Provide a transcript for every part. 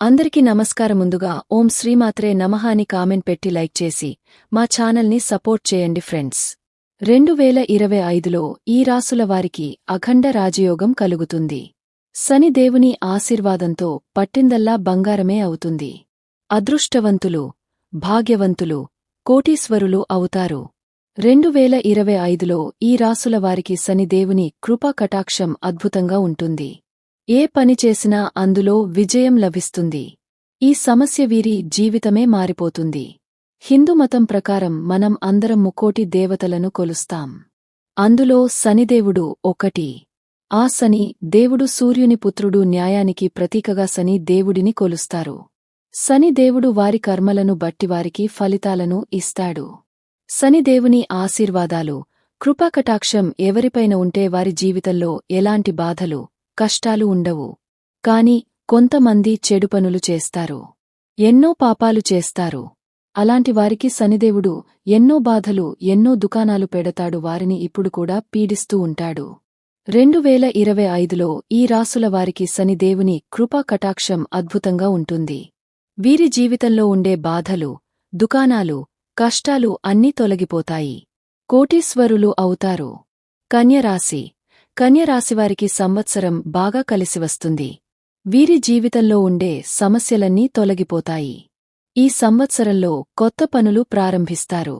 అందరికీ నమస్కారం ముందుగా ఓం శ్రీమాత్రే నమః అని కామెంట్ పెట్టి లైక్ చేసి మా ఛానల్ని సపోర్ట్ చేయండి ఫ్రెండ్స్. రెండు వేల ఇరవై ఐదులో ఈ రాసుల వారికి అఖండ రాజయోగం కలుగుతుంది. శనిదేవుని ఆశీర్వాదంతో పట్టిందల్లా బంగారమే అవుతుంది. అదృష్టవంతులు భాగ్యవంతులు కోటీశ్వరులు అవుతారు. రెండు వేల ఇరవై ఐదులో ఈ రాసుల వారికి శనిదేవుని కృపా కటాక్షం అద్భుతంగా ఉంటుంది. ఏ పని చేసినా అందులో విజయం లభిస్తుంది. ఈ సమస్య వీరి జీవితమే మారిపోతుంది. హిందుమతం ప్రకారం మనం అందరం ముకోటి దేవతలను కొలుస్తాం. అందులో శనిదేవుడు ఒకటి. ఆ శని దేవుడు సూర్యుని పుత్రుడు న్యాయానికి ప్రతీకగా శని దేవుడిని కొలుస్తారు. శనిదేవుడు వారి కర్మలను బట్టి వారికి ఫలితాలను ఇస్తాడు. శనిదేవుని ఆశీర్వాదాలు కృపాకటాక్షం ఎవరిపైన ఉంటే వారి జీవితంలో ఎలాంటి బాధలు కష్టాలు ఉండవు. కాని కొంతమంది చెడు పనులు చేస్తారు. ఎన్నో పాపాలు చేస్తారు. అలాంటి వారికి శనిదేవుడు ఎన్నో బాధలు ఎన్నో దుకాణాలు పెడతాడు. వారిని ఇప్పుడు కూడా పీడిస్తూ ఉంటాడు. రెండు వేల ఇరవై ఐదులో ఈ రాసుల వారికి శనిదేవుని కృపా కటాక్షం అద్భుతంగా ఉంటుంది. వీరి జీవితంలో ఉండే బాధలు దుకాణాలు కష్టాలు అన్నీ తొలగిపోతాయి. కోటీశ్వరులు అవుతారు. కన్యరాశి కన్యరాశివారికి సంవత్సరం బాగా కలిసివస్తుంది వీరి జీవితంలో ఉండే సమస్యలన్నీ తొలగిపోతాయి. ఈ సంవత్సరంలో కొత్త పనులు ప్రారంభిస్తారు.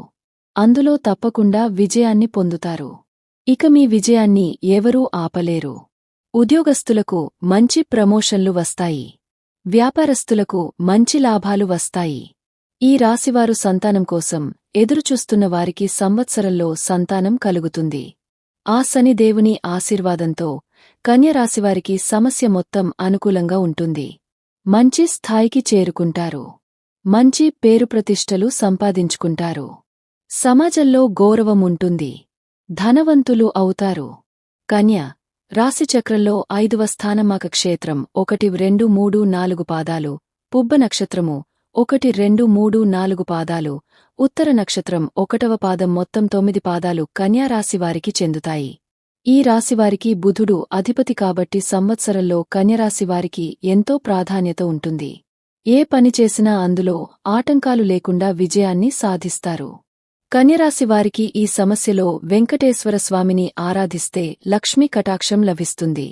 అందులో తప్పకుండా విజయాన్ని పొందుతారు. ఇక మీ విజయాన్ని ఎవరూ ఆపలేరు. ఉద్యోగస్తులకు మంచి ప్రమోషన్లు వస్తాయి. వ్యాపారస్తులకు మంచి లాభాలు వస్తాయి. ఈ రాశివారు సంతానం కోసం ఎదురుచూస్తున్న వారికి సంవత్సరంలో సంతానం కలుగుతుంది. ఆ శనిదేవుని ఆశీర్వాదంతో కన్యరాశివారికి సమస్య మొత్తం అనుకూలంగా ఉంటుంది. మంచి స్థాయికి చేరుకుంటారు. మంచి పేరు ప్రతిష్టలు సంపాదించుకుంటారు. సమాజంలో గౌరవముంటుంది ధనవంతులు అవుతారు. కన్య రాశిచక్రంలో ఐదవ స్థానమాక క్షేత్రం ఒకటి రెండు మూడు నాలుగు పాదాలు పుబ్బ నక్షత్రము ఒకటి రెండు మూడు నాలుగు పాదాలు ఉత్తర నక్షత్రం ఒకటవ పాదం మొత్తం తొమ్మిది పాదాలు కన్యారాశివారికి చెందుతాయి. ఈ రాశివారికి బుధుడు అధిపతి కాబట్టి సంవత్సరంలో కన్యరాశివారికి ఎంతో ప్రాధాన్యత ఉంటుంది. ఏ పని చేసినా అందులో ఆటంకాలు లేకుండా విజయాన్ని సాధిస్తారు. కన్యరాశివారికి ఈ సమస్యలో వెంకటేశ్వర స్వామిని ఆరాధిస్తే లక్ష్మీ కటాక్షం లభిస్తుంది.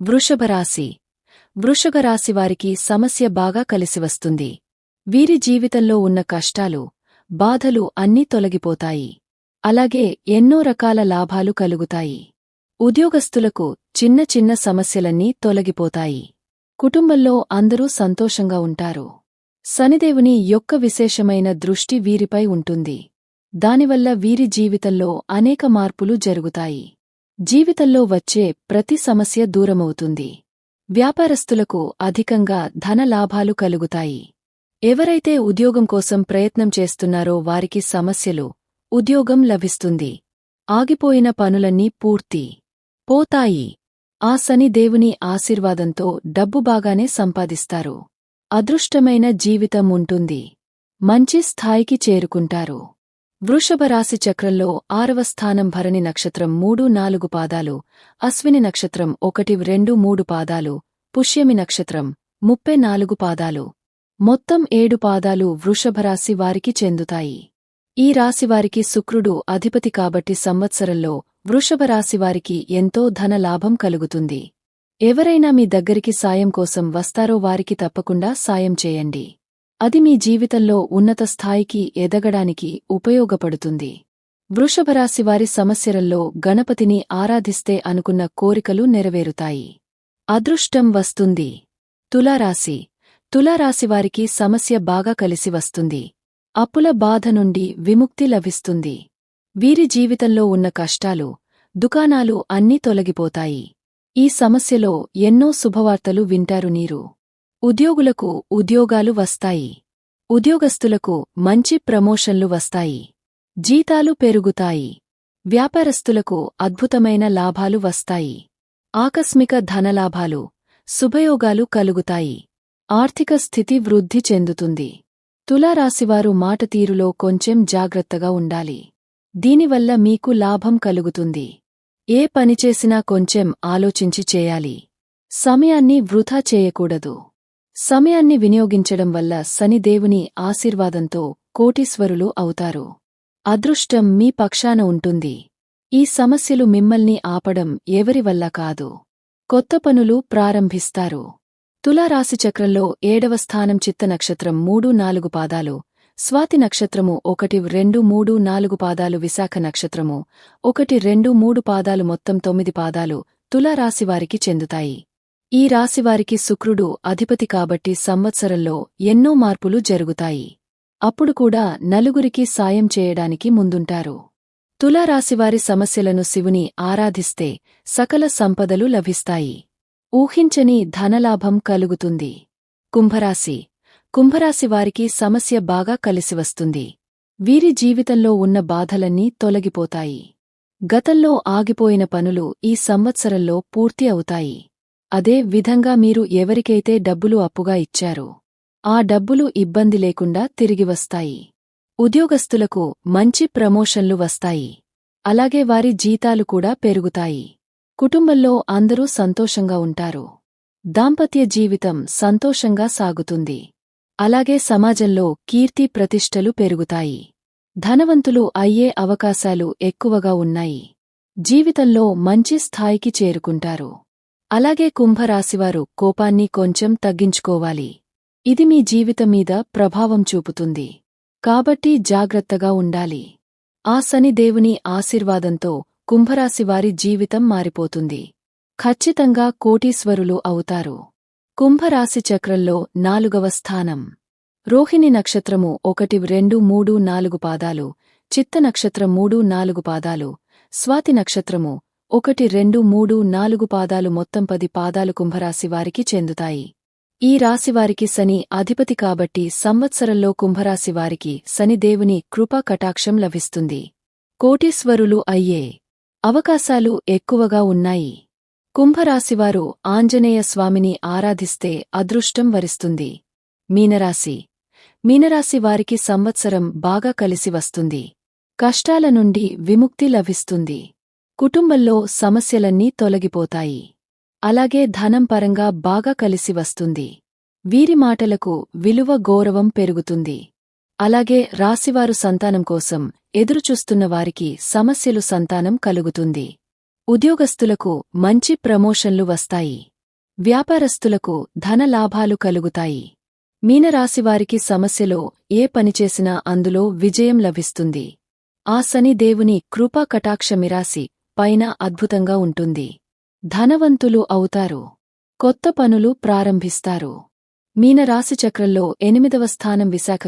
వృషభరాశి వృషభరాశివారికి సమస్య బాగా కలిసివస్తుంది వీరి జీవితంలో ఉన్న కష్టాలు బాధలు అన్నీ తొలగిపోతాయి. అలాగే ఎన్నో రకాల లాభాలు కలుగుతాయి. ఉద్యోగస్తులకు చిన్న చిన్న సమస్యలన్నీ తొలగిపోతాయి. కుటుంబంలో అందరూ సంతోషంగా ఉంటారు. శనిదేవుని యొక్క విశేషమైన దృష్టి వీరిపై ఉంటుంది. దానివల్ల వీరి జీవితంలో అనేక మార్పులు జరుగుతాయి. జీవితంలో వచ్చే ప్రతి సమస్య దూరమవుతుంది. వ్యాపారస్తులకు అధికంగా ధన లాభాలు కలుగుతాయి. ఎవరైతే ఉద్యోగం కోసం ప్రయత్నం చేస్తున్నారో వారికి సమస్యలు ఉద్యోగం లభిస్తుంది. ఆగిపోయిన పనులన్నీ పూర్తి పోతాయి. ఆ శని దేవుని ఆశీర్వాదంతో డబ్బు బాగానే సంపాదిస్తారు. అదృష్టమైన జీవితం ఉంటుంది. మంచి స్థాయికి చేరుకుంటారు. వృషభరాశి చక్రంలో ఆరవ స్థానం భరణి నక్షత్రం మూడు నాలుగు పాదాలు అశ్విని నక్షత్రం ఒకటి రెండు మూడు పాదాలు పుష్యమి నక్షత్రం ముప్పై నాలుగు పాదాలు. మొత్తం ఏడు పాదాలు వృషభరాశి వారికి చెందుతాయి. ఈ రాశివారికి శుక్రుడు అధిపతి కాబట్టి సంవత్సరంలో వృషభరాశివారికి ఎంతో ధన లాభం కలుగుతుంది. ఎవరైనా మీ దగ్గరికి సాయం కోసం వస్తారో వారికి తప్పకుండా సాయం చేయండి. అది మీ జీవితంలో ఉన్నత స్థాయికి ఎదగడానికి ఉపయోగపడుతుంది. వృషభరాశివారి సమస్యలలో గణపతిని ఆరాధిస్తే అనుకున్న కోరికలు నెరవేరుతాయి. అదృష్టం వస్తుంది. తులారాశి తులారాశివారికి సమస్య బాగా కలిసి వస్తుంది. అప్పుల బాధ నుండి విముక్తి లభిస్తుంది. వీరి జీవితంలో ఉన్న కష్టాలు దుకాణాలు అన్నీ తొలగిపోతాయి. ఈ సమస్యలో ఎన్నో శుభవార్తలు వింటారు నీరు. ఉద్యోగులకు ఉద్యోగాలు వస్తాయి. ఉద్యోగస్తులకు మంచి ప్రమోషన్లు వస్తాయి. జీతాలు పెరుగుతాయి. వ్యాపారస్తులకు అద్భుతమైన లాభాలు వస్తాయి. ఆకస్మిక ధనలాభాలు శుభయోగాలు కలుగుతాయి. ఆర్థిక స్థితి వృద్ధి చెందుతుంది. తులారాశివారు మాట తీరులో కొంచెం జాగ్రత్తగా ఉండాలి. దీనివల్ల మీకు లాభం కలుగుతుంది. ఏ పనిచేసినా కొంచెం ఆలోచించి చేయాలి. సమయాన్ని వృధా చేయకూడదు. సమయాన్ని వినియోగించడం వల్ల శనిదేవుని ఆశీర్వాదంతో కోటీశ్వరులు అవుతారు. అదృష్టం మీ పక్షాన ఉంటుంది. ఈ సమస్యలు మిమ్మల్ని ఆపడం ఎవరివల్ల కాదు. కొత్త పనులు ప్రారంభిస్తారు. తులారాశి చక్రంలో ఏడవ స్థానం చిత్త నక్షత్రం మూడు నాలుగు పాదాలు స్వాతి నక్షత్రము ఒకటి రెండు మూడు నాలుగు పాదాలు విశాఖ నక్షత్రము ఒకటి రెండు మూడు పాదాలు మొత్తం తొమ్మిది పాదాలు తులారాశివారికి చెందుతాయి. ఈ రాశివారికి శుక్రుడు అధిపతి కాబట్టి సంవత్సరంలో ఎన్నో మార్పులు జరుగుతాయి. అప్పుడు కూడా నలుగురికి సాయం చేయడానికి ముందుంటారు. తులారాశివారి సమస్యలను శివుని ఆరాధిస్తే సకల సంపదలు లభిస్తాయి. ఊహించని ధనలాభం కలుగుతుంది. కుంభరాశి. కుంభరాశి వారికి సమస్య బాగా కలిసివస్తుంది వీరి జీవితంలో ఉన్న బాధలన్నీ తొలగిపోతాయి. గతంలో ఆగిపోయిన పనులు ఈ సంవత్సరంలో పూర్తి అవుతాయి. అదే విధంగా మీరు ఎవరికైతే డబ్బులు అప్పుగా ఇచ్చారో ఆ డబ్బులు ఇబ్బంది లేకుండా తిరిగి వస్తాయి. ఉద్యోగస్తులకు మంచి ప్రమోషన్లు వస్తాయి. అలాగే వారి జీతాలు కూడా పెరుగుతాయి. కుటుంబంలో అందరూ సంతోషంగా ఉంటారు. దాంపత్య జీవితం సంతోషంగా సాగుతుంది. అలాగే సమాజంలో కీర్తి ప్రతిష్టలు పెరుగుతాయి. ధనవంతులు అయ్యే అవకాశాలు ఎక్కువగా ఉన్నాయి. జీవితంలో మంచి స్థాయికి చేరుకుంటారు. అలాగే కుంభరాశివారు కోపాన్ని కొంచెం తగ్గించుకోవాలి. ఇది మీ జీవితం మీద ప్రభావం చూపుతుంది. కాబట్టి జాగ్రత్తగా ఉండాలి. ఆ శనిదేవుని ఆశీర్వాదంతో కుంభరాశివారి జీవితం మారిపోతుంది. ఖచ్చితంగా కోటీశ్వరులు అవుతారు. కుంభరాశి చక్రంలో నాలుగవ స్థానం. రోహిణి నక్షత్రము ఒకటి రెండు మూడు నాలుగు పాదాలు. చిత్త నక్షత్రం మూడు నాలుగు పాదాలు. స్వాతి నక్షత్రము ఒకటి రెండు మూడు నాలుగు పాదాలు మొత్తం పది పాదాలు కుంభరాశివారికి చెందుతాయి. ఈ రాశివారికి శని అధిపతి కాబట్టి సంవత్సరంలో కుంభరాశివారికి శనిదేవుని కృపా కటాక్షం లభిస్తుంది. కోటీశ్వరులు అయ్యే అవకాశాలు ఎక్కువగా ఉన్నాయి. కుంభరాశివారు ఆంజనేయ స్వామిని ఆరాధిస్తే అదృష్టం వరిస్తుంది. మీనరాశి. మీనరాశి వారికి సంవత్సరం బాగా కలిసి వస్తుంది. కష్టాల నుండి విముక్తి లభిస్తుంది. కుటుంబంలో సమస్యలన్నీ తొలగిపోతాయి. అలాగే ధనం పరంగా బాగా కలిసి వస్తుంది. వీరి మాటలకు విలువ గౌరవం పెరుగుతుంది. అలాగే రాశివారు సంతానం కోసం ఎదురుచూస్తున్న వారికి సమస్యలు సంతానం కలుగుతుంది. ఉద్యోగస్తులకు మంచి ప్రమోషన్లు వస్తాయి. వ్యాపారస్తులకు ధనలాభాలు కలుగుతాయి. మీనరాశివారికి సమస్యలో ఏ పనిచేసినా అందులో విజయం లభిస్తుంది. ఆ శనిదేవుని కృపాకటాక్షమిరాసి కృపా పైన అద్భుతంగా ఉంటుంది. ధనవంతులు అవుతారు. కొత్త పనులు ప్రారంభిస్తారు. మీనరాశిచక్రంలో ఎనిమిదవ స్థానం విశాఖ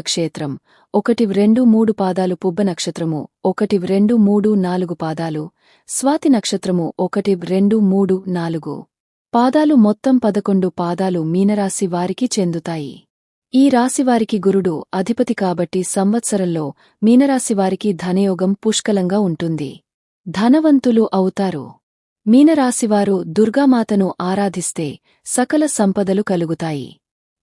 ఒకటి రెండు మూడు పాదాలు పుబ్బ నక్షత్రము ఒకటి రెండు మూడు నాలుగు పాదాలు స్వాతి నక్షత్రము ఒకటి రెండు మూడు నాలుగు. పాదాలు మొత్తం పదకొండు పాదాలు మీనరాశి వారికి చెందుతాయి. ఈ రాశివారికి గురుడు అధిపతి కాబట్టి సంవత్సరంలో మీనరాశివారికి ధనయోగం పుష్కలంగా ఉంటుంది. ధనవంతులు అవుతారు. మీనరాశివారు దుర్గామాతను ఆరాధిస్తే సకల సంపదలు కలుగుతాయి.